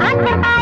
ఆశ్చర్యపా